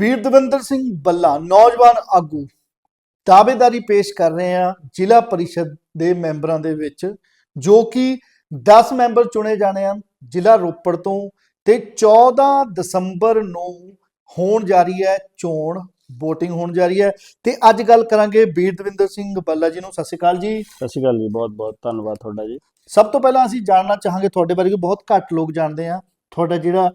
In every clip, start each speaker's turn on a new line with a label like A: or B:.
A: ਵੀਰ ਦਵਿੰਦਰ ਸਿੰਘ ਬੱਲਾ ਨੌਜਵਾਨ ਆਗੂ ਦਾਅਵੇਦਾਰੀ ਪੇਸ਼ ਕਰ ਰਹੇ ਆ ਜ਼ਿਲ੍ਹਾ ਪਰਿਸ਼ਦ ਦੇ ਮੈਂਬਰਾਂ ਦੇ ਵਿੱਚ ਜੋ ਕਿ 10 ਮੈਂਬਰ ਚੁਣੇ ਜਾਣੇ ਹਨ ਜ਼ਿਲ੍ਹਾ ਰੋਪੜ ਤੋਂ ਤੇ 14 ਦਸੰਬਰ ਨੂੰ ਹੋਣ ਜਾ ਰਹੀ ਹੈ ਚੋਣ VOTING ਹੋਣ ਜਾ ਰਹੀ ਹੈ ਤੇ ਅੱਜ ਗੱਲ ਕਰਾਂਗੇ ਵੀਰ ਦਵਿੰਦਰ ਸਿੰਘ ਬੱਲਾ ਜੀ ਨੂੰ। ਸਤਿ ਸ਼੍ਰੀ ਅਕਾਲ ਜੀ।
B: ਸਤਿ ਸ਼੍ਰੀ ਅਕਾਲ ਜੀ ਬਹੁਤ ਬਹੁਤ ਧੰਨਵਾਦ ਤੁਹਾਡਾ ਜੀ।
A: ਸਭ ਤੋਂ ਪਹਿਲਾਂ ਅਸੀਂ ਜਾਣਨਾ ਚਾਹਾਂਗੇ ਤੁਹਾਡੇ ਬਾਰੇ ਕਿ ਬਹੁਤ ਘੱਟ ਲੋਕ ਜਾਣਦੇ ਆ। ਤੁਹਾਡਾ ਜਿਹੜਾ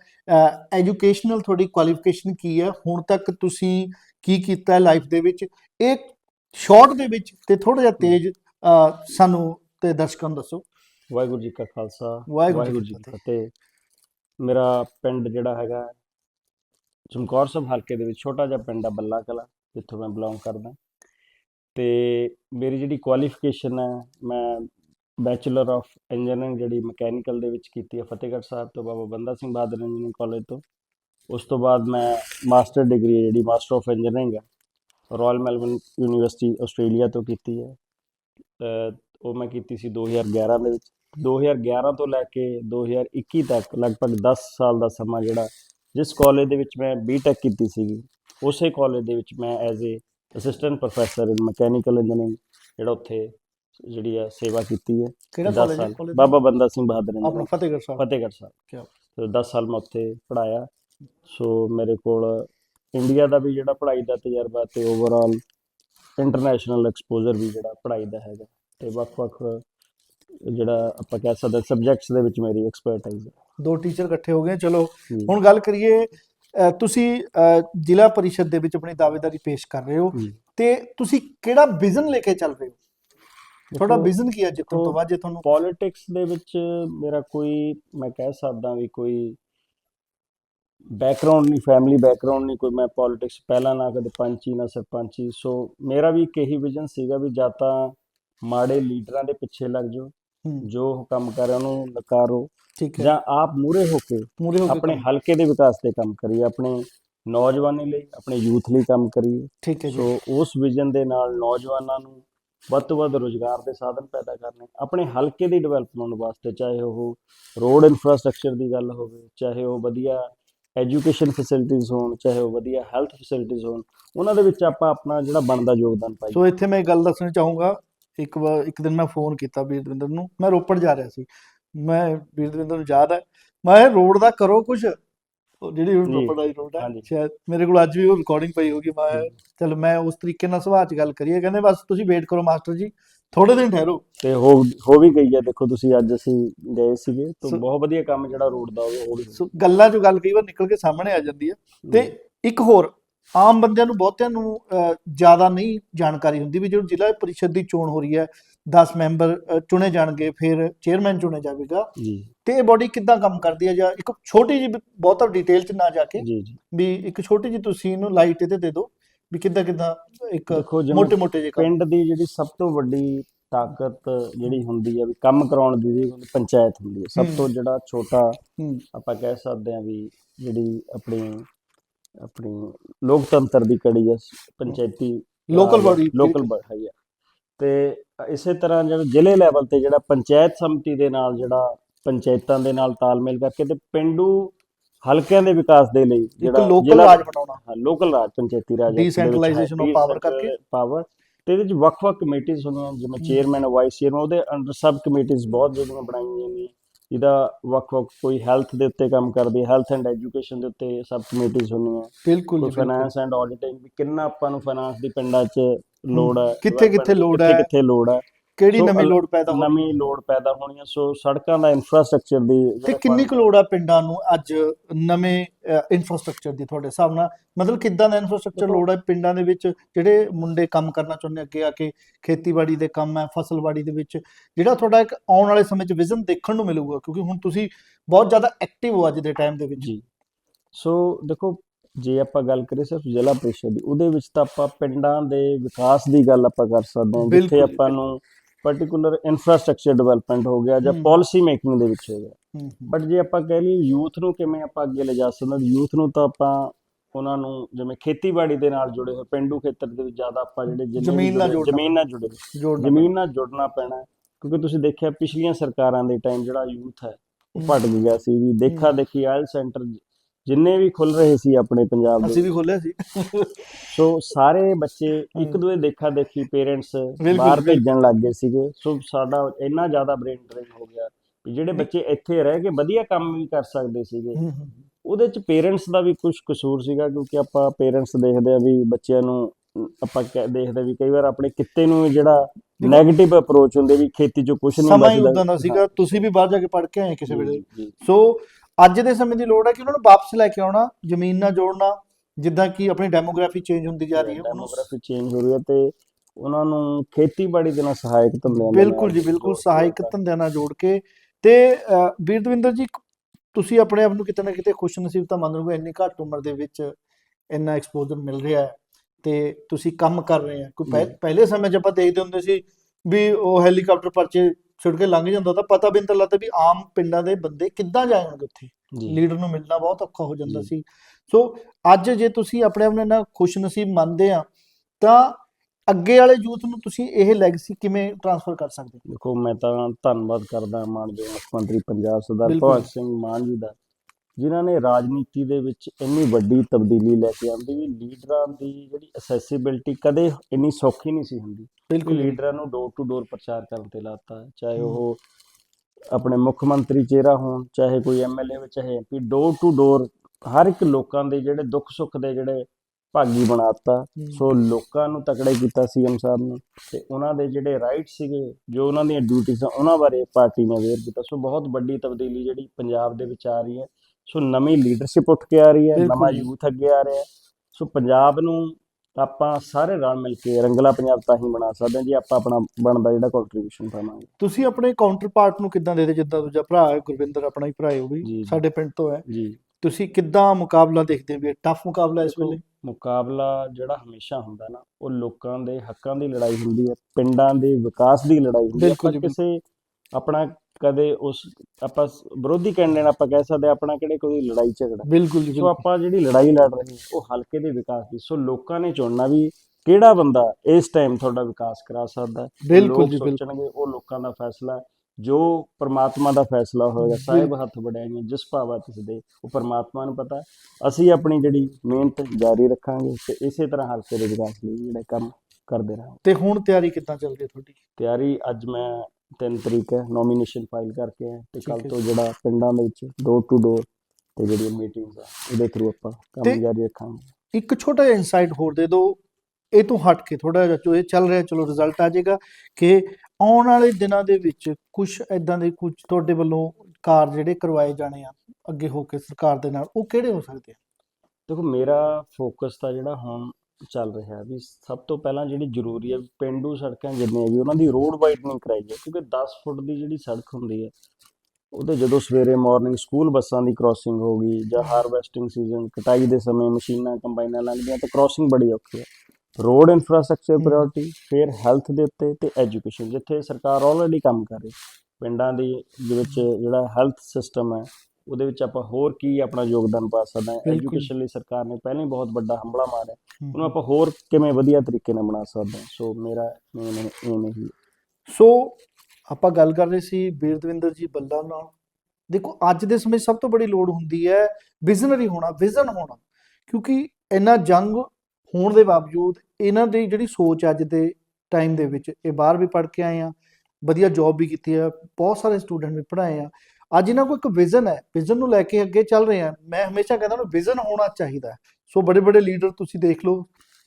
A: ਐਜੂਕੇਸ਼ਨਲ ਤੁਹਾਡੀ ਕੁਆਲੀਫਿਕੇਸ਼ਨ ਕੀ ਹੈ ਹੁਣ ਤੱਕ ਤੁਸੀਂ ਕੀ ਕੀਤਾ ਲਾਈਫ ਦੇ ਵਿੱਚ? ਇਹ ਸ਼ਾਰਟ ਦੇ ਵਿੱਚ ਤੇ ਥੋੜਾ ਜਿਹਾ ਤੇਜ਼ ਸਾਨੂੰ ਤੇ ਦਰਸ਼ਕਾਂ ਨੂੰ ਦੱਸੋ।
B: ਵਾਹਿਗੁਰੂ ਜੀ ਕਾ ਖਾਲਸਾ
A: ਵਾਹਿਗੁਰੂ ਜੀ ਕੀ
B: ਫਤਿਹ। ਮੇਰਾ ਪਿੰਡ ਜਿਹੜਾ ਹੈਗਾ ਚਮਕੌਰ ਸਾਹਿਬ ਹਲਕੇ ਦੇ ਵਿੱਚ ਛੋਟਾ ਜਿਹਾ ਪਿੰਡ ਆ ਬੱਲਾ ਕਲਾ ਜਿੱਥੋਂ ਮੈਂ ਬਿਲੋਂਗ ਕਰਦਾ। ਤੇ ਮੇਰੀ ਜਿਹੜੀ ਕੁਆਲੀਫਿਕੇਸ਼ਨ ਹੈ ਮੈਂ ਬੈਚਲਰ ਆਫ ਇੰਜੀਨੀਅਰਿੰਗ ਜਿਹੜੀ ਮਕੈਨੀਕਲ ਦੇ ਵਿੱਚ ਕੀਤੀ ਹੈ, ਫਤਿਹਗੜ੍ਹ ਸਾਹਿਬ ਤੋਂ ਬਾਬਾ ਬੰਦਾ ਸਿੰਘ ਬਹਾਦਰ ਇੰਜੀਨੀਅਰਿੰਗ ਕਾਲਜ ਤੋਂ। ਉਸ ਤੋਂ ਬਾਅਦ ਮੈਂ ਮਾਸਟਰ ਡਿਗਰੀ ਜਿਹੜੀ ਮਾਸਟਰ ਆਫ ਇੰਜੀਨੀਅਰਿੰਗ ਹੈ। ਰਾਇਲ ਮੈਲਬਨ ਯੂਨੀਵਰਸਿਟੀ ਆਸਟ੍ਰੇਲੀਆ ਤੋਂ ਕੀਤੀ ਹੈ। ਉਹ ਮੈਂ ਕੀਤੀ ਸੀ 2011 ਦੇ ਵਿੱਚ। 2011 ਤੋਂ ਲੈ ਕੇ 2021 ਤੱਕ ਲਗਭਗ 10 ਸਾਲ ਦਾ ਸਮਾਂ ਜਿਹੜਾ, ਜਿਸ ਕਾਲਜ ਦੇ ਵਿੱਚ ਮੈਂ ਬੀਟੈਕ ਕੀਤੀ ਸੀਗੀ, ਉਸੇ ਕਾਲਜ ਦੇ ਵਿੱਚ ਮੈਂ as a assistant professor in mechanical engineering ਜਿਹੜਾ ਉੱਥੇ ਜਿਹੜੀ ਆ ਸੇਵਾ ਕੀਤੀ ਹੈ।
A: ਕਿਹੜਾ
B: 10
A: ਕਾਲਜ
B: ਸਾਲ।
A: ਹੈ
B: ਬਾਬਾ ਬੰਦਾ ਸਿੰਘ ਬਹਾਦਰ
A: ਆਪਣਾ ਫਤਿਹਗੜ੍ਹ ਸਾਹਿਬ।
B: ਫਤਿਹਗੜ੍ਹ ਸਾਹਿਬ।
A: ਕਿਆ
B: ਤੇ 10 ਸਾਲ ਮੈਂ ਉੱਥੇ ਪੜਾਇਆ ਸੋ ਮੇਰੇ ਕੋਲ ਇੰਡੀਆ ਦਾ ਵੀ ਜਿਹੜਾ ਪੜ੍ਹਾਈ ਦਾ ਤਜਰਬਾ ਤੇ ਓਵਰਆਲ ਇੰਟਰਨੈਸ਼ਨਲ ਐਕਸਪੋਜ਼ਰ ਵੀ ਜਿਹੜਾ ਪੜ੍ਹਾਈ ਦਾ ਹੈਗਾ। ਤੇ ਵੱਖ-ਵੱਖ ਜਿਹੜਾ ਆਪਾਂ ਕਹਿ ਸਕਦੇ ਸਬਜੈਕਟਸ ਦੇ ਵਿੱਚ ਮੇਰੀ ਐਕਸਪਰਟਾਈਜ਼ ਹੈ।
A: ਦੋ ਟੀਚਰ ਇਕੱਠੇ ਹੋ ਗਏ। ਚਲੋ ਹੁਣ ਗੱਲ ਕਰੀਏ ਤੁਸੀਂ ਜ਼ਿਲ੍ਹਾ ਪਰਿਸ਼ਦ ਦੇ ਵਿੱਚ ਆਪਣੀ ਦਾਅਵੇਦਾਰੀ ਪੇਸ਼ ਕਰ ਰਹੇ ਹੋ। ਤੇ ਤੁਸੀਂ ਕਿਹੜਾ ਵਿਜ਼ਨ ਲੈ ਕੇ ਚੱਲ ਰਹੇ ਹੋ? ਤੁਹਾਡਾ ਵਿਜ਼ਨ ਕੀ ਹੈ ਜਿੱਤਣ ਤੋਂ ਬਾਅਦ ਜੇ ਤੁਹਾਨੂੰ
B: ਪੋਲਿਟਿਕਸ ਦੇ ਵਿੱਚ ਮੇਰਾ ਕੋਈ ਮੈਂ ਕਹਿ ਸਕਦਾ ਵੀ ਕੋਈ ਬੈਕਗ੍ਰਾਉਂਡ ਨਹੀਂ ਫੈਮਿਲੀ ਬੈਕਗ੍ਰਾਉਂਡ ਨਹੀਂ ਕੋਈ ਮੈਂ ਪੋਲਿਟਿਕਸ ਪਹਿਲਾਂ ਨਾ ਕਦੇ ਪੰਚੀ ਨਾ ਸਰਪੰਚੀ। ਸੋ ਮੇਰਾ ਵੀ ਇੱਕ ਇਹੀ ਵਿਜ਼ਨ ਸੀਗਾ ਵੀ ਜਾਂ ਤਾਂ ਮਾੜੇ ਲੀਡਰਾਂ ਦੇ ਪਿੱਛੇ ਲੱਗ ਜਾਓ ਜੋ ਕੰਮ ਕਰ ਰਿਹਾ ਉਹਨੂੰ ਨਕਾਰੋ
A: ਠੀਕ ਹੈ।
B: ਜਾਂ ਆਪ ਮੂਰੇ ਹੋ ਕੇ
A: ਮੂਰੇ ਹੋ ਕੇ
B: ਆਪਣੇ ਹਲਕੇ ਦੇ ਵਿਕਾਸ ਤੇ ਕੰਮ ਕਰੀਏ ਆਪਣੇ ਨੌਜਵਾਨੀ ਲਈ ਆਪਣੇ ਯੂਥ ਲਈ ਕੰਮ ਕਰੀਏ।
A: ਠੀਕ ਹੈ ਜੀ।
B: ਸੋ ਉਸ ਵਿਜ਼ਨ ਦੇ ਨਾਲ ਨੌਜਵਾਨਾਂ ਨੂੰ ਵੱਧ ਤੋਂ ਵੱਧ ਰੋਜ਼ਗਾਰ ਦੇ ਸਾਧਨ ਪੈਦਾ ਕਰਨੇ, ਆਪਣੇ ਹਲਕੇ ਦੀ ਡਿਵੈਲਪਮੈਂਟ ਵਾਸਤੇ, ਚਾਹੇ ਉਹ ਰੋਡ ਇਨਫਰਾਸਟ੍ਰਕਚਰ ਦੀ ਗੱਲ ਹੋਵੇ, ਚਾਹੇ ਉਹ ਵਧੀਆ ਐਜੂਕੇਸ਼ਨ ਫੈਸਿਲਿਟੀਜ਼ ਹੋਣ, ਚਾਹੇ ਉਹ ਵਧੀਆ ਹੈਲਥ ਫੈਸਿਲਿਟੀਜ਼ ਹੋਣ, ਉਹਨਾਂ ਦੇ ਵਿੱਚ ਆਪਾਂ ਆਪਣਾ ਜਿਹੜਾ ਬਣਦਾ ਯੋਗਦਾਨ ਪਾਈਏ।
A: ਸੋ ਇੱਥੇ ਮੈਂ ਇੱਕ ਗੱਲ ਦੱਸਣਾ ਚਾਹੂੰਗਾ, ਇੱਕ ਵਾਰ ਇੱਕ ਦਿਨ ਮੈਂ ਫੋਨ ਕੀਤਾ ਵੀਰ ਦਵਿੰਦਰ ਨੂੰ, ਮੈਂ ਰੋਪੜ ਜਾ ਰਿਹਾ ਸੀ। ਮੈਂ, ਵੀਰ ਦਵਿੰਦਰ ਨੂੰ ਯਾਦ ਹੈ, ਮੈਂ ਰੋਡ ਦਾ ਕਰੋ ਕੁਝ ਜਿਹੜੀ ਹੁਣ ਰੋਪੜ ਵਾਲੀ ਰੋਡ ਹੈ। ਸ਼ਾਇਦ ਮੇਰੇ ਕੋਲ ਅੱਜ ਵੀ ਉਹ ਰਿਕਾਰਡਿੰਗ ਪਈ ਹੋਗੀ ਮੈਂ ਚਲ ਮੈਂ ਉਸ ਤਰੀਕੇ ਨਾਲ ਸੁਭਾਅ ਚ ਗੱਲ ਕਰੀਏ ਕਹਿੰਦੇ ਬਸ ਤੁਸੀਂ ਵੇਟ ਕਰੋ ਮਾਸਟਰ ਜੀ ਥੋੜੇ ਦਿਨ ਠਹਿਰੋ।
B: ਤੇ ਹੋ ਹੋ ਵੀ ਗਈ ਹੈ ਦੇਖੋ ਤੁਸੀਂ ਅੱਜ ਅਸੀਂ ਗਏ ਸੀਗੇ ਤਾਂ ਬਹੁਤ ਵਧੀਆ ਕੰਮ ਜਿਹੜਾ ਰੋਡ ਦਾ ਹੋ ਗਿਆ
A: ਗੱਲਾਂ ਜੋ ਗੱਲ ਕਈ ਵਾਰ ਨਿਕਲ ਕੇ ਸਾਹਮਣੇ ਆ ਜਾਂਦੀ ਹੈ। ਤੇ ਇੱਕ ਹੋਰ ਆਮ ਬੰਦਿਆਂ ਨੂੰ ਬਹੁਤਿਆਂ ਨੂੰ ਜ਼ਿਆਦਾ ਨਹੀਂ ਜਾਣਕਾਰੀ ਹੁੰਦੀ ਵੀ ਜਦੋਂ ਜ਼ਿਲ੍ਹਾ ਪਰਿਸ਼ਦ ਦੀ ਚੋਣ ਹੋ ਰਹੀ ਹੈ 10 ਮੈਂਬਰ ਚੁਣੇ ਜਾਣਗੇ ਫਿਰ ਚੇਅਰਮੈਨ ਚੁਣਿਆ ਜਾਵੇਗਾ।
B: ਜੀ।
A: ਤੇ ਇਹ ਬਾਡੀ ਕਿੱਦਾਂ ਕੰਮ ਕਰਦੀ ਹੈ ਜਾਂ ਇੱਕ ਛੋਟੀ ਜੀ ਬਹੁਤਾ ਡਿਟੇਲ ਚ ਨਾ ਜਾ ਕੇ
B: ਜੀ ਜੀ।
A: ਵੀ ਇੱਕ ਛੋਟੀ ਜੀ ਤੁਸੀਂ ਇਹਨੂੰ ਲਾਈਟ ਇਹਦੇ ਦੇ ਦਿਓ ਵੀ ਕਿੱਦਾਂ ਕਿੱਦਾਂ ਇੱਕ ਮੋਟੇ ਮੋਟੇ ਜੇ
B: ਪਿੰਡ ਦੀ ਜਿਹੜੀ ਸਭ ਤੋਂ ਵੱਡੀ ਤਾਕਤ ਜਿਹੜੀ ਹੁੰਦੀ ਹੈ ਵੀ ਕੰਮ ਕਰਾਉਣ ਦੀ ਵੀ ਪੰਚਾਇਤ ਹੁੰਦੀ ਹੈ ਸਭ ਤੋਂ ਜਿਹੜਾ ਛੋਟਾ ਆਪਾਂ ਕਹਿ ਸਕਦੇ ਆ ਵੀ ਜਿਹੜੀ ਆਪਣੀ ਆਪਣੀ ਲੋਕਤੰਤਰ ਦੀ ਕੜੀ ਹੈ ਪੰਚਾਇਤੀ
A: Local body,
B: ਲੋਕਲ ਬੜੀ ਹੈ ਤੇ ਇਸੇ ਤਰ੍ਹਾਂ ਜਿਹੜਾ ਜ਼ਿਲ੍ਹੇ ਲੈਵਲ ਤੇ ਜਿਹੜਾ ਪੰਚਾਇਤ ਸਮਿਤੀ ਦੇ ਨਾਲ ਜਿਹੜਾ ਪੰਚਾਇਤਾਂ ਦੇ ਨਾਲ ਤਾਲਮੇਲ ਕਰਕੇ ਤੇ ਪਿੰਡੂ ਹਲਕਿਆਂ ਦੇ ਵਿਕਾਸ ਦੇ ਲਈ
A: ਇੱਕ ਲੋਕਲ ਰਾਜ ਬਣਾਉਣਾ।
B: ਲੋਕਲ ਰਾਜ ਪੰਚਾਇਤੀ ਰਾਜ
A: Decentralization of power ਕਰਕੇ।
B: ਪਾਵਰ ਤੇ ਇਹਦੇ ਵਿੱਚ ਵੱਖ-ਵੱਖ ਕਮੇਟੀਆਂ ਹੁੰਦੀਆਂ ਜਿਵੇਂ ਚੇਅਰਮੈਨ ਵਾਈਸ ਚੇਅਰਮੈਨ ਉਹਦੇ ਅੰਡਰ ਸਬ ਕਮੇਟੀਆਂ ਬਹੁਤ ਜਿਹੜੀਆਂ ਬਣਾਈਆਂ ਜਾਂਦੀਆਂ ਇਹਦਾ ਵੱਖ-ਵੱਖ ਕੋਈ ਹੈਲਥ ਦੇ ਉੱਤੇ ਕੰਮ ਕਰਦੀ ਹੈ ਹੈਲਥ ਐਂਡ ਐਜੂਕੇਸ਼ਨ ਦੇ ਉੱਤੇ ਸਬ ਕਮੇਟੀਆਂ ਹੁੰਦੀਆਂ
A: ਬਿਲਕੁਲ।
B: ਫਾਈਨਾਂਸ ਐਂਡ ਆਡਿਟਿੰਗ ਵੀ ਕਿੰਨਾ ਆਪਾਂ ਨੂੰ ਫਾਈਨਾਂਸ ਦੀ ਪਿੰਡਾਂ 'ਚ ਲੋੜ ਹੈ
A: ਕਿੱਥੇ- ਕਿੱਥੇ ਲੋੜ ਹੈ।
B: ਕਿੱਥੇ ਕਿੱਥੇ ਲੋੜ ਹੈ
A: ਕਿਹੜੀ
B: ਸੋ
A: ਨਵੀਂ ਲੋੜ ਪੈਦਾ ਹੋ ਰਹੀ
B: ਨਵੀਂ ਲੋੜ ਪੈਦਾ ਹੋਣੀਆਂ ਸੋ ਸੜਕਾਂ ਦਾ ਇਨਫਰਾਸਟ੍ਰਕਚਰ ਦੀ
A: ਤੇ ਕਿੰਨੀ ਕੁ ਲੋੜ ਆ ਪਿੰਡਾਂ ਨੂੰ ਅੱਜ ਨਵੇਂ ਇਨਫਰਾਸਟ੍ਰਕਚਰ ਦੀ ਤੁਹਾਡੇ ਹਿਸਾਬ ਨਾਲ? ਮਤਲਬ ਕਿੱਦਾਂ ਦਾ ਇਨਫਰਾਸਟ੍ਰਕਚਰ ਲੋੜ ਹੈ ਪਿੰਡਾਂ ਦੇ ਵਿੱਚ? ਜਿਹੜੇ ਮੁੰਡੇ ਕੰਮ ਕਰਨਾ ਚਾਹੁੰਦੇ ਅੱਗੇ ਆ ਕੇ ਖੇਤੀਬਾੜੀ ਦੇ ਕੰਮ ਹੈ ਫਸਲਬਾੜੀ ਦੇ ਵਿੱਚ ਜਿਹੜਾ ਤੁਹਾਡਾ ਇੱਕ ਆਉਣ ਵਾਲੇ ਸਮੇਂ 'ਚ ਵਿਜ਼ਨ ਦੇਖਣ ਨੂੰ ਮਿਲੂਗਾ? ਕਿਉਂਕਿ ਹੁਣ ਤੁਸੀਂ ਬਹੁਤ ਜ਼ਿਆਦਾ ਐਕਟਿਵ ਹੋ ਅੱਜ ਦੇ ਟਾਈਮ ਦੇ ਵਿੱਚ।
B: ਜੀ। ਸੋ ਦੇਖੋ ਜੇ ਆਪਾਂ ਗੱਲ ਕਰੀਏ ਸਿਰਫ ਜ਼ਿਲ੍ਹਾ ਪ੍ਰੀਸ਼ਦ ਦੀ ਉਹਦੇ ਵਿੱਚ ਤਾਂ ਆਪਾਂ ਪਿੰਡਾਂ ਦੇ ਵਿਕਾਸ ਦੀ ਗੱਲ ਆਪਾਂ ਕਰ ਸਕਦੇ ਹਾਂ ਜਿੱਥੇ ਆਪਾਂ ਨੂੰ ਪਾਰਟਿਕੂਲਰ ਇਨਫਰਾਸਟ੍ਰਕਚਰ ਡਿਵੈਲਪਮੈਂਟ ਹੋ ਗਿਆ ਜਾਂ। ਪਾਲਿਸੀ ਮੇਕਿੰਗ ਦੇ ਵਿੱਚ ਹੋ ਗਿਆ। ਬਟ ਜੇ ਆਪਾਂ ਕਹਿ ਲਈਏ ਯੂਥ ਨੂੰ ਕਿਵੇਂ ਆਪਾਂ ਅੱਗੇ ਲਿਜਾ ਸਕਦੇ ਹਾਂ ਯੂਥ ਨੂੰ ਤਾਂ ਆਪਾਂ ਉਹਨਾਂ ਨੂੰ ਜਿਵੇਂ ਖੇਤੀਬਾੜੀ ਦੇ ਨਾਲ ਜੁੜੇ ਹੋਏ ਪਿੰਡੂ ਖੇਤਰ ਦੇ ਵਿੱਚ ਜ਼ਿਆਦਾ ਆਪਾਂ ਜਿਹੜੇ
A: ਜ਼ਮੀਨ ਨਾਲ
B: ਜੁੜੇ- ਜ਼ਮੀਨ ਨਾਲ ਜੁੜੇ
A: ਜੋੜਨਾ
B: ਜ਼ਮੀਨ ਨਾਲ ਜੁੜਨਾ ਪੈਣਾ। ਕਿਉਂਕਿ ਤੁਸੀਂ ਦੇਖਿਆ ਪਿਛਲੀਆਂ ਸਰਕਾਰਾਂ ਦੇ ਟਾਈਮ ਜਿਹੜਾ ਯੂਥ ਹੈ ਉਹ ਭਟਕ ਗਿਆ ਸੀ ਵੀ ਦੇਖਾ ਦੇਖੀ ਆਇਲ ਸੈਂਟਰ ਜਿੰਨੇ ਵੀ ਖੁੱਲ ਰਹੇ ਸੀ ਆਪਣੇ ਪੰਜਾਬ
A: ਅਸੀਂ
B: ਦੇ
A: ਵੀ ਖੋਲਿਆ ਸੀ।
B: ਸੋ ਸਾਰੇ ਬੱਚੇ ਇੱਕ। ਦੂਏ ਦੇਖਾ ਦੇਖੀ ਪੇਰੈਂਟਸ ਬਾਹਰ। ਭੇਜਣ ਲੱਗ ਗਏ ਸੀਗੇ। ਸੋ ਸਾਡਾ ਇੰਨਾ ਜ਼ਿਆਦਾ ਬ੍ਰੇਨ ਡਰੇਨ ਹੋ ਗਿਆ ਵੀ ਜਿਹੜੇ ਬੱਚੇ ਇੱਥੇ ਰਹਿ ਕੇ ਵਧੀਆ ਕੰਮ ਵੀ ਕਰ ਸਕਦੇ ਸੀਗੇ। ਉਹਦੇ ਚ ਪੇਰੈਂਟਸ ਦਾ ਵੀ ਕੁਝ ਕਸੂਰ ਸੀਗਾ ਕਿਉਂਕਿ ਆਪਾਂ ਪੇਰੈਂਟਸ ਦੇਖਦੇ ਆ ਵੀ ਬੱਚਿਆਂ ਨੂੰ ਆਪਾਂ ਦੇਖਦੇ ਵੀ ਕਈ ਵਾਰ ਆਪਣੇ ਕਿੱਤੇ ਨੂੰ ਜਿਹੜਾ
A: ਦੇਖੋ,
B: 네ਗੇਟਿਵ ਅਪਰੋਚ ਹੁੰਦੇ ਵੀ ਖੇਤੀ ਚੋਂ ਕੁਝ ਨਹੀਂ
A: ਸਮਾਂ ਹੀ
B: ਬਚਦਾ।
A: ਉਦਾਂ ਦਾ ਸੀਗਾ। ਤੁਸੀਂ ਵੀ ਬਾਹਰ ਜਾ ਕੇ ਪੜ੍ਹ ਕੇ ਆਏ ਕਿਸੇ ਵੇਲੇ। ਸੋ ਅੱਜ ਦੇ ਸਮੇਂ ਦੀ ਲੋੜ ਹੈ ਕਿ ਉਹਨਾਂ ਨੂੰ ਵਾਪਸ ਲੈ ਕੇ ਆਉਣਾ ਜ਼ਮੀਨ ਨਾਲ ਜੋੜਨਾ ਜਿੱਦਾਂ ਕਿ ਆਪਣੀ ਡੈਮੋਗ੍ਰਾਫੀ ਚੇਂਜ ਹੁੰਦੀ ਜਾ ਰਹੀ ਹੈ।
B: ਡੈਮੋਗ੍ਰਾਫੀ ਚੇਂਜ ਹੋ ਰਹੀ ਹੈ ਤੇ ਉਹਨਾਂ ਨੂੰ ਖੇਤੀਬਾੜੀ ਦੇ ਨਾਲ ਸਹਾਇਕ ਧੰਦਿਆਂ
A: ਬਿਲਕੁਲ ਜੀ ਬਿਲਕੁਲ ਸਹਾਇਕ ਧੰਦਿਆਂ ਨਾਲ ਜੋੜ ਕੇ ਤੇ ਵੀਰ ਦਵਿੰਦਰ ਜੀ ਤੁਸੀਂ ਆਪਣੇ ਆਪ ਨੂੰ ਕਿਤੇ ਨਾ ਕਿਤੇ ਖੁਸ਼ਨਸੀਬ ਤਾਂ ਮੰਨ ਲਓਗੇ ਇੰਨੀ ਘੱਟ ਉਮਰ ਦੇ ਵਿੱਚ ਇੰਨਾ ਐਕਸਪੋਜ਼ਰ ਮਿਲ ਰਿਹਾ ਹੈ ਤੇ ਤੁਸੀਂ ਕੰਮ ਕਰ ਰਹੇ ਆ ਕੋਈ। ਪਹਿਲੇ ਸਮੇਂ 'ਚ ਆਪਾਂ ਦੇਖਦੇ ਹੁੰਦੇ ਸੀ ਵੀ ਉਹ ਹੈਲੀਕਾਪਟਰ ਪਰਚੇ ਛੁੱਟ ਕੇ ਲੰਘ ਜਾਂਦਾ ਤਾਂ ਪਤਾ ਵੀ ਨਹੀਂ ਤਾਂ ਲੱਗਦਾ ਵੀ ਆਮ ਪਿੰਡਾਂ ਦੇ ਬੰਦੇ ਕਿੱਦਾਂ ਜਾਣਗੇ ਉੱਥੇ ਲੀਡਰ ਨੂੰ ਮਿਲਣਾ ਬਹੁਤ ਔਖਾ ਹੋ ਜਾਂਦਾ। ਸੀ ਸੋ ਅੱਜ ਜੇ ਤੁਸੀਂ ਆਪਣੇ ਆਪ ਨੂੰ ਇੰਨਾ ਖੁਸ਼ਨਸੀਬ ਮੰਨਦੇ ਆ ਤਾਂ ਅੱਗੇ ਵਾਲੇ ਯੂਥ ਨੂੰ ਤੁਸੀਂ ਇਹ ਲੈਗੇਸੀ ਕਿਵੇਂ ਟਰਾਂਸਫਰ ਕਰ ਸਕਦੇ ਹੋ
B: ਦੇਖੋ ਮੈਂ ਤਾਂ ਧੰਨਵਾਦ ਕਰਦਾ ਮਾਨਯੋਗ ਮੁੱਖ ਮੰਤਰੀ ਪੰਜਾਬ ਸਰਦਾਰ। ਭਗਵੰਤ ਸਿੰਘ ਮਾਨ ਜੀ ਦਾ ਜਿਨ੍ਹਾਂ ਨੇ ਰਾਜਨੀਤੀ ਦੇ ਵਿੱਚ ਇੰਨੀ ਵੱਡੀ ਤਬਦੀਲੀ ਲੈ ਕੇ ਆਂਦੀ ਵੀ ਲੀਡਰਾਂ ਦੀ ਜਿਹੜੀ ਅਸੈਸਿਬਿਲਟੀ ਕਦੇ ਇੰਨੀ ਸੌਖੀ ਨਹੀਂ ਸੀ ਹੁੰਦੀ
A: ਬਿਲਕੁਲ
B: ਲੀਡਰਾਂ ਨੂੰ ਡੋਰ ਟੂ ਡੋਰ ਪ੍ਰਚਾਰ ਕਰਨ ਤੇ ਲਾਤਾ। ਚਾਹੇ। ਉਹ ਆਪਣੇ ਮੁੱਖ ਮੰਤਰੀ ਚਿਹਰਾ ਹੋਣ ਚਾਹੇ ਕੋਈ ਐਮਐਲਏ ਵਿੱਚ ਚਾਹੇ ਐਮਪੀ ਡੋਰ ਟੂ ਡੋਰ ਹਰ ਇੱਕ ਲੋਕਾਂ ਦੇ ਜਿਹੜੇ ਦੁੱਖ ਸੁੱਖ ਦੇ ਜਿਹੜੇ ਭਾਗੀ ਬਣਾਤਾ। ਸੋ ਲੋਕਾਂ ਨੂੰ ਤਕੜੇ ਕੀਤਾ ਸੀਐਮ ਸਾਹਿਬ ਨੇ ਤੇ ਉਹਨਾਂ ਦੇ ਜਿਹੜੇ ਰਾਈਟ ਸੀਗੇ ਜੋ ਉਹਨਾਂ ਦੀਆਂ ਡਿਊਟੀਆਂ ਉਹਨਾਂ ਬਾਰੇ ਪਾਰਟੀ ਨੇ ਅਵੇਅਰ ਕੀਤਾ ਸੋ ਬਹੁਤ ਵੱਡੀ ਤਬਦੀਲੀ ਜਿਹੜੀ ਪੰਜਾਬ ਦੇ ਵਿੱਚ ਆ ਰਹੀ ਹੈ ਸੋ ਨਵੀਂ ਲੀਡਰਸ਼ਿਪ ਉੱਠ ਕੇ ਆ ਰਹੀ ਹੈ ਨਵਾਂ। ਯੂਥ ਅੱਗੇ ਆ ਰਿਹਾ ਹੈ। ਸੋ ਪੰਜਾਬ ਨੂੰ ਆਪਾਂ ਸਾਰੇ ਰਲ ਮਿਲ ਕੇ ਰੰਗਲਾ ਪੰਜਾਬ ਤਾਂ ਹੀ ਬਣਾ ਸਕਦੇ ਹਾਂ ਜੇ ਆਪਾਂ ਆਪਣਾ ਬਣਦਾ ਜਿਹੜਾ ਕੰਟਰੀਬਿਊਸ਼ਨ ਪਾਵਾਂਗੇ।
A: ਤੁਸੀਂ ਆਪਣੇ ਕਾਊਂਟਰ ਪਾਰਟ ਨੂੰ ਕਿੱਦਾਂ ਦੇਖਦੇ ਜਿੱਦਾਂ ਦੂਜਾ ਭਰਾ ਹੈ ਗੁਰਵਿੰਦਰ ਆਪਣਾ ਹੀ ਭਰਾ ਹੈ ਉਹ ਵੀ। ਸਾਡੇ ਪਿੰਡ ਤੋਂ ਹੈ।
B: ਜੀ।
A: ਤੁਸੀਂ ਕਿੱਦਾਂ ਮੁਕਾਬਲਾ ਦੇਖਦੇ ਵੀ ਟਫ ਮੁਕਾਬਲਾ ਇਸ ਵੇਲੇ?
B: ਮੁਕਾਬਲਾ ਜਿਹੜਾ ਹਮੇਸ਼ਾ ਹੁੰਦਾ ਨਾ ਉਹ ਲੋਕਾਂ ਦੇ ਹੱਕਾਂ ਦੀ ਲੜਾਈ ਹੁੰਦੀ ਹੈ ਪਿੰਡਾਂ ਦੇ ਵਿਕਾਸ ਦੀ ਲੜਾਈ ਹੁੰਦੀ ਹੈ। ਕਿਸੇ ਆਪਣਾ ਕਦੇ ਉਸ ਆਪਾਂ ਸ- ਵਿਰੋਧੀ ਕੈਂਡੀਡੇਟ ਆਪਾਂ ਕਹਿ ਸਕਦੇ ਹਾਂ, ਆਪਣਾ ਕਿਹੜੇ ਕੋਈ ਲੜਾਈ ਝਗੜਾ
A: ਬਿਲਕੁਲ ਜੀ
B: ਸੋ
A: ਬਿਲਕੁਲ
B: ਆਪਾਂ ਜਿਹੜੀ ਲੜਾਈ ਲੜ ਰਹੇ ਹਾਂ ਉਹ ਹਲਕੇ ਦੇ ਵਿਕਾਸ ਦੀ ਸੋ ਲੋਕਾਂ ਨੇ ਚੁਣਨਾ ਵੀ ਕਿਹੜਾ ਬੰਦਾ ਇਸ ਟਾਈਮ ਤੁਹਾਡਾ ਵਿਕਾਸ ਕਰਾ ਸਕਦਾ ਹੈ।
A: ਬਿਲਕੁਲ
B: ਲੋਕ
A: ਜੀ, ਬਿਲਕੁਲ।
B: ਸੋਚਣਗੇ ਉਹ ਲੋਕਾਂ ਦਾ ਫੈਸਲਾ ਹੈ। ਜੋ ਪ੍ਰਮਾਤਮਾ ਦਾ ਫੈਸਲਾ ਹੋਏਗਾ ਸਾਹਿਬ ਹੱਥ ਵੜਾਈਆਂ ਜਿਸ ਭਾਵਾ ਤਿਸ ਦੇ ਉਹ ਪ੍ਰਮਾਤਮਾ ਨੂੰ ਪਤਾ ਹੈ। ਅਸੀਂ ਆਪਣੀ ਜਿਹੜੀ ਮਿਹਨਤ ਜਾਰੀ ਰੱਖਾਂਗੇ ਤੇ ਇਸੇ ਤਰ੍ਹਾਂ ਹਲਕੇ ਦੇ ਵਿਕਾਸ ਲਈ ਜਿਹੜੇ ਕੰਮ ਕਰਦੇ ਰਹਾਂਗੇ
A: ਤੇ ਹੁਣ ਤਿਆਰੀ ਕਿੱਦਾਂ ਚੱਲ ਰਹੀ ਹੈ ਤੁਹਾਡੀ
B: ਤਿਆਰੀ ਅੱਜ ਮੈਂ 3 ਤਰੀਕ ਹੈ ਨੋਮੀਨੇਸ਼ਨ ਫਾਈਲ ਕਰਕੇ ਹੈ ਤੇ ਕੱਲ ਤੋਂ ਜਿਹੜਾ ਪਿੰਡਾਂ ਦੇ ਵਿੱਚ ਡੋਰ ਟੂ ਡੋਰ ਤੇ ਜਿਹੜੀਆਂ ਮੀਟਿੰਗਸ ਆ ਉਹਦੇ ਥਰੂ ਆਪਾਂ ਕੰਮ ਜਾਰੀ ਰੱਖਾਂਗੇ।
A: ਇੱਕ ਛੋਟਾ ਜਿਹਾ ਇਨਸਾਈਟ ਹੋਰ ਦੇ ਦਿਓ ਇਹ ਤੋਂ ਹਟ ਕੇ ਥੋੜਾ ਜਿਹਾ ਜੋ ਇਹ ਚੱਲ ਰਿਹਾ ਚਲੋ ਰਿਜ਼ਲਟ ਆ ਜਾਏਗਾ ਕਿ ਆਉਣ ਵਾਲੇ ਦਿਨਾਂ ਦੇ ਵਿੱਚ ਕੁਝ ਐਦਾਂ ਦੇ ਕੁਝ ਤੁਹਾਡੇ ਵੱਲੋਂ ਕਾਰ ਜਿਹੜੇ ਕਰਵਾਏ ਜਾਣੇ ਆ ਅੱਗੇ ਹੋ ਕੇ ਸਰਕਾਰ ਦੇ ਨਾਲ ਉਹ ਕਿਹੜੇ ਹੋ ਸਕਦੇ ਆ?
B: ਦੇਖੋ ਮੇਰਾ ਫੋਕਸ ਤਾਂ ਜਿਹੜਾ ਹੁਣ ਚੱਲ ਰਿਹਾ ਵੀ ਸਭ ਤੋਂ ਪਹਿਲਾਂ ਜਿਹੜੀ ਜ਼ਰੂਰੀ ਹੈ ਵੀ ਪਿੰਡੂ ਸੜਕਾਂ ਜਿੰਨੀਆਂ ਵੀ, ਉਹਨਾਂ ਦੀ ਰੋਡ ਵਾਈਡਨਿੰਗ ਕਰਾਈ ਜਾਏ, ਕਿਉਂਕਿ 10 ਫੁੱਟ ਦੀ ਜਿਹੜੀ ਸੜਕ ਹੁੰਦੀ ਹੈ, ਉਹਦੇ ਜਦੋਂ ਸਵੇਰੇ ਮਾਰਨਿੰਗ ਸਕੂਲ ਬੱਸਾਂ ਦੀ ਕ੍ਰਾਸਿੰਗ ਹੋ ਗਈ ਜਾਂ ਹਾਰਵੈਸਟਿੰਗ ਸੀਜ਼ਨ ਕਟਾਈ ਦੇ ਸਮੇਂ ਮਸ਼ੀਨਾਂ, ਕੰਬਾਈਨਾਂ ਲੰਘਦੀਆਂ, ਤਾਂ ਕ੍ਰਾਸਿੰਗ ਬੜੀ ਔਖੀ ਹੈ ਰੋਡ ਇਨਫਰਾਸਟ੍ਰਕਚਰ
A: ਹਮ।
B: ਪ੍ਰਾਇੋਰਟੀ ਫਿਰ ਹੈਲਥ ਦੇ ਉੱਤੇ ਤੇ ਐਜੂਕੇਸ਼ਨ ਜਿੱਥੇ ਸਰਕਾਰ ਆਲਰੇਡੀ ਕੰਮ ਕਰ ਰਹੀ ਪਿੰਡਾਂ ਦੀ ਦੇ ਵਿੱਚ ਜਿਹੜਾ ਹੈਲਥ ਸਿਸਟਮ ਹੈ ਉਹਦੇ ਵਿੱਚ ਆਪਾਂ ਹੋਰ ਕੀ ਆਪਣਾ ਯੋਗਦਾਨ ਪਾ ਸਕਦੇ ਹਾਂ। ਐਜੂਕੇਸ਼ਨ ਲਈ ਸਰਕਾਰ ਨੇ ਪਹਿਲਾਂ ਹੀ ਬਹੁਤ ਵੱਡਾ ਹੰਬਲਾ ਮਾਰਿਆ ਉਹਨੂੰ ਆਪਾਂ ਹੋਰ ਕਿਵੇਂ ਵਧੀਆ ਤਰੀਕੇ ਨਾਲ ਬਣਾ ਸਕਦੇ ਹਾਂ? ਸੋ ਮੇਰਾ ਮੇਨ ਇਹੀ ਹੈ।
A: ਸੋ ਆਪਾਂ ਗੱਲ ਕਰ ਰਹੇ ਸੀ ਵੀਰ ਦਵਿੰਦਰ ਜੀ ਬੱਲਾ ਨਾਲ। ਦੇਖੋ ਅੱਜ ਦੇ ਸਮੇਂ ਸਭ ਤੋਂ ਬੜੀ ਲੋੜ ਹੁੰਦੀ ਹੈ ਵਿਜ਼ਨਰੀ ਹੋਣਾ ਵਿਜ਼ਨ ਹੋਣਾ। ਕਿਉਂਕਿ ਇੰਨਾ ਜੰਗ ਹੋਣ ਦੇ ਬਾਵਜੂਦ ਇਹਨਾਂ ਦੀ ਜਿਹੜੀ ਸੋਚ ਅੱਜ ਦੇ ਟਾਈਮ ਦੇ ਵਿੱਚ ਇਹ ਬਾਹਰ ਵੀ ਪੜ੍ਹ ਕੇ ਆਏ ਆ ਵਧੀਆ ਜੌਬ ਵੀ ਕੀਤੀ ਹੈ ਬਹੁਤ ਸਾਰੇ ਸਟੂਡੈਂਟ ਵੀ ਪੜ੍ਹਾਏ ਆ। ਅੱਜ ਇਹਨਾਂ ਕੋਲ ਇੱਕ ਵਿਜ਼ਨ ਹੈ ਵਿਜ਼ਨ ਨੂੰ ਲੈ ਕੇ ਅੱਗੇ ਚੱਲ ਰਹੇ ਆ ਮੈਂ ਹਮੇਸ਼ਾ ਕਹਿੰਦਾ ਨਾ ਵਿਜ਼ਨ ਹੋਣਾ ਚਾਹੀਦਾ ਸੋ ਬੜੇ ਬੜੇ ਲੀਡਰ ਤੁਸੀਂ ਦੇਖ ਲਓ,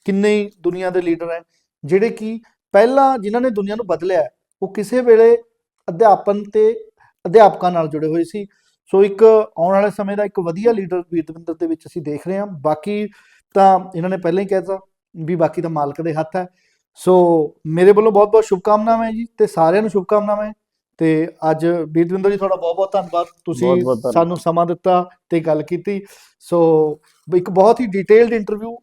A: ਕਿੰਨੇ ਹੀ ਦੁਨੀਆ ਦੇ ਲੀਡਰ ਹੈ, ਜਿਹੜੇ ਕਿ ਪਹਿਲਾਂ ਜਿਨ੍ਹਾਂ ਨੇ ਦੁਨੀਆ ਨੂੰ ਬਦਲਿਆ ਉਹ ਕਿਸੇ ਵੇਲੇ ਅਧਿਆਪਨ ਤੇ ਅਧਿਆਪਕਾਂ ਨਾਲ ਜੁੜੇ ਹੋਏ ਸੀ। ਸੋ ਇੱਕ ਆਉਣ ਵਾਲੇ ਸਮੇਂ ਦਾ ਇੱਕ ਵਧੀਆ ਲੀਡਰ ਵੀਰਦਵਿੰਦਰ ਦੇ ਵਿੱਚ ਅਸੀਂ ਦੇਖ ਰਹੇ ਹਾਂ। ਬਾਕੀ ਤਾਂ ਇਹਨਾਂ ਨੇ ਪਹਿਲਾਂ ਹੀ ਕਹਿਤਾ ਵੀ ਬਾਕੀ ਤਾਂ ਮਾਲਕ ਦੇ ਹੱਥ ਹੈ। ਸੋ ਮੇਰੇ ਵੱਲੋਂ ਬਹੁਤ ਬਹੁਤ ਸ਼ੁਭਕਾਮਨਾਵਾਂ ਹੈ ਜੀ ਤੇ ਸਾਰਿਆਂ ਨੂੰ ਸ਼ੁਭਕਾਮਨਾਵਾਂ ਹੈ। ਤੇ ਅੱਜ ਵੀਰਦਵਿੰਦਰ ਜੀ ਤੁਹਾਡਾ ਬਹੁਤ ਬਹੁਤ ਧੰਨਵਾਦ। ਤੁਸੀਂ
B: ਬਹੁਤ-ਬਹੁਤ।
A: ਸਾਨੂੰ ਸਮਾਂ ਦਿੱਤਾ ਤੇ ਗੱਲ ਕੀਤੀ। ਸੋ ਇੱਕ ਬਹੁਤ ਹੀ ਡਿਟੇਲਡ ਇੰਟਰਵਿਊ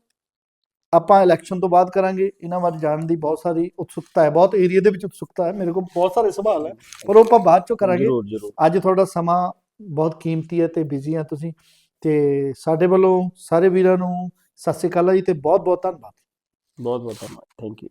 A: ਆਪਾਂ ਇਲੈਕਸ਼ਨ ਤੋਂ ਬਾਅਦ ਕਰਾਂਗੇ। ਇਹਨਾਂ ਬਾਰੇ ਜਾਣਨ ਦੀ ਬਹੁਤ ਸਾਰੀ ਉਤਸੁਕਤਾ ਹੈ। ਬਹੁਤ ਏਰੀਆ ਦੇ ਵਿੱਚ ਉਤਸੁਕਤਾ ਹੈ। ਮੇਰੇ ਕੋਲ ਬਹੁਤ ਸਾਰੇ ਸਵਾਲ ਹੈ। ਪਰ ਉਹ ਆਪਾਂ ਬਾਅਦ ਚੋਂ ਕਰਾਂਗੇ। ਅੱਜ ਤੁਹਾਡਾ ਸਮਾਂ ਬਹੁਤ ਕੀਮਤੀ ਹੈ ਤੇ ਬਿਜ਼ੀ ਆ ਤੁਸੀਂ। ਤੇ ਸਾਡੇ ਵੱਲੋਂ ਸਾਰੇ ਵੀਰਾਂ ਨੂੰ ਸਤਿ ਸ਼੍ਰੀ ਅਕਾਲ ਜੀ ਤੇ ਬਹੁਤ ਬਹੁਤ ਧੰਨਵਾਦ।
B: ਬਹੁਤ ਬਹੁਤ ਧੰਨਵਾਦ। Thank you